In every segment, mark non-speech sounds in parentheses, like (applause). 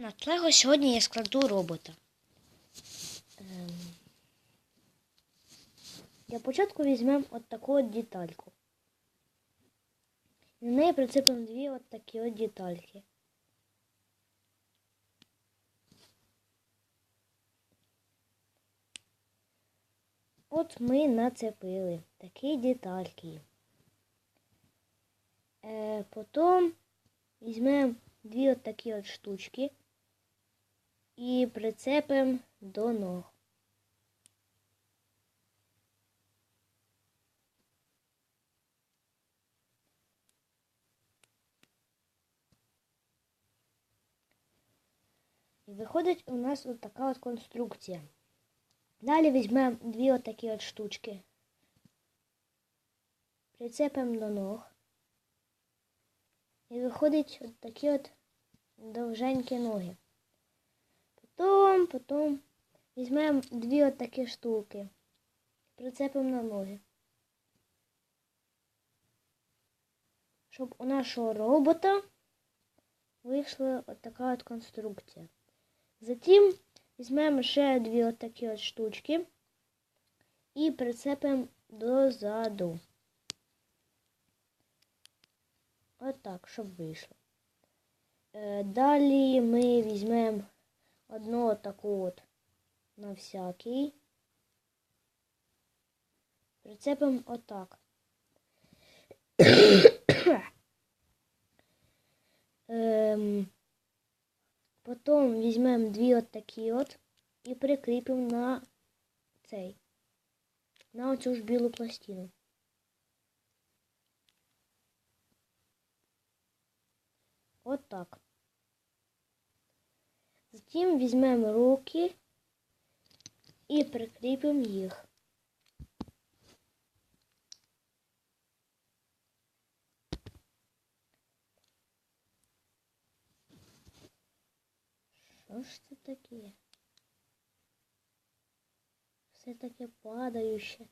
На тлего сьогодні я складу робота. Ем, Для початку візьмемо от таку от детальку. На неї прицепимо дві от такі от детальки. От ми нацепили такі детальки. Е, потім візьмемо дві от такі от штучки і прицепимо до ног. І виходить у нас от така от конструкція. Далі візьмемо дві от такі от штучки. Прицепимо до ног. І виходить от такі от довженькі ноги. Потім, потім візьмемо дві от такі штуки. Прицепимо на ноги. Щоб у нашого робота вийшла от така от конструкція. Затім візьмемо ще дві от такі от штучки і прицепимо дозаду. Отак, щоб вийшло. Е, Далі ми візьмемо одну таку от на всякий. Прицепимо отак. (coughs) Ем, Потім візьмемо дві от такі от і прикріпимо на цей, на оцю ж білу пластину. От так. Затім візьмемо руки і прикріпимо їх. Що ж це таке? Все таке падаюче.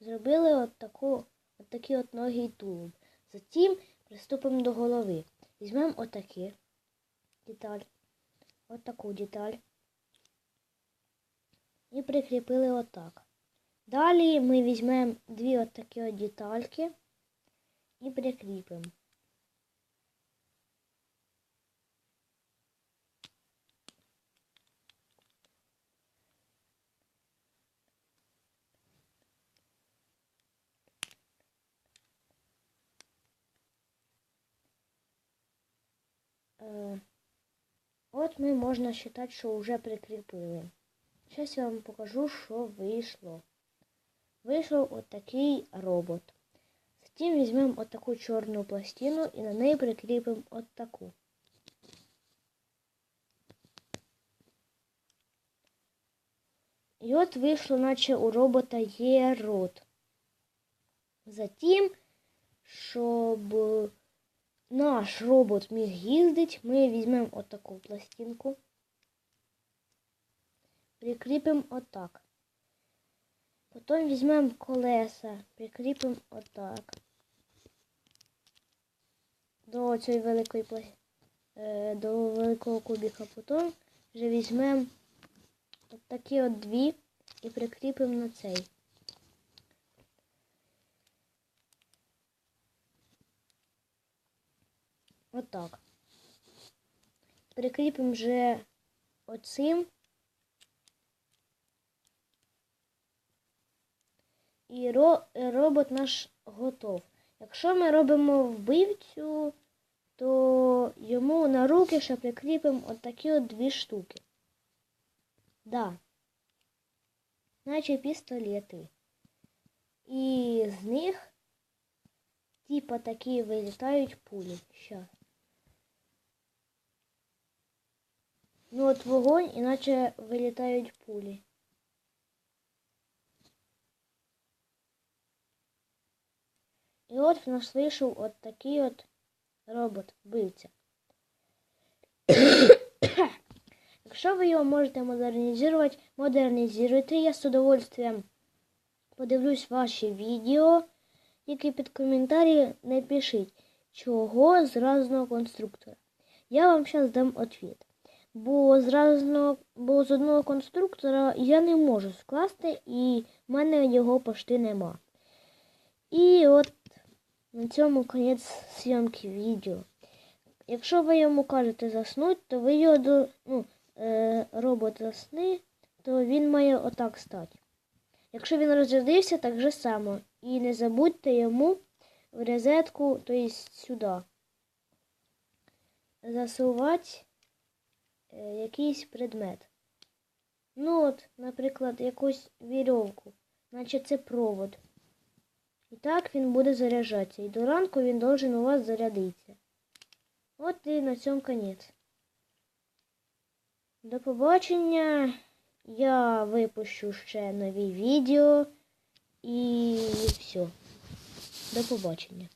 Зробили от таку, от такі от ноги і тулуб. Затім приступимо до голови. Візьмемо отакі деталь, отаку деталь і прикріпили отак. Далі ми візьмемо дві отакі от детальки і прикріпимо. Е, От ми можна вважати, що вже прикріпили. Зараз я вам покажу, що вийшло. Вийшов отакий робот. Затім візьмемо отаку чорну пластину і на неї прикріпимо отаку. І от вийшло, наче у робота є рот. Затім, щоб наш робот міг їздити, ми візьмемо отаку пластинку, прикріпимо отак. Потім візьмемо колеса, прикріпимо отак. До цієї великої е, до великого кубіка. Потім вже візьмемо отакі от дві і прикріпимо на цей. Отак. Прикріпимо вже оцим. І ро, робот наш готов. Якщо ми робимо вбивцю, то йому на руки ще прикріпимо отакі от дві штуки. Да. Наче пістолети. І з них типа такі вилітають пулі. Щас. Ну от вогонь, іначе вилітають пулі. І от в нас вийшов от такий от робот-вбивця. (coughs) Якщо ви його можете модернізувати, модернізуйте. Я з удовольствием подивлюсь ваші відео, тільки під коментарі напишіть, чого з конструктора. Я вам зараз дам ответ. Бо зразу, бо з одного конструктора я не можу скласти, і в мене його пошти нема. І от на цьому кінець зйомки відео. Якщо ви йому кажете заснуть, то ви його до, ну, е, робот засни, то він має отак стати. Якщо він розрядився, так же само. І не забудьте йому в розетку, тобто сюди, засувати якийсь предмет. Ну от, наприклад, якусь вірьовку, наче це провод. І так він буде заряджатися. І до ранку він должен у вас зарядитися. От і на цьому кінець. До побачення. Я випущу ще нові відео. І все. До побачення.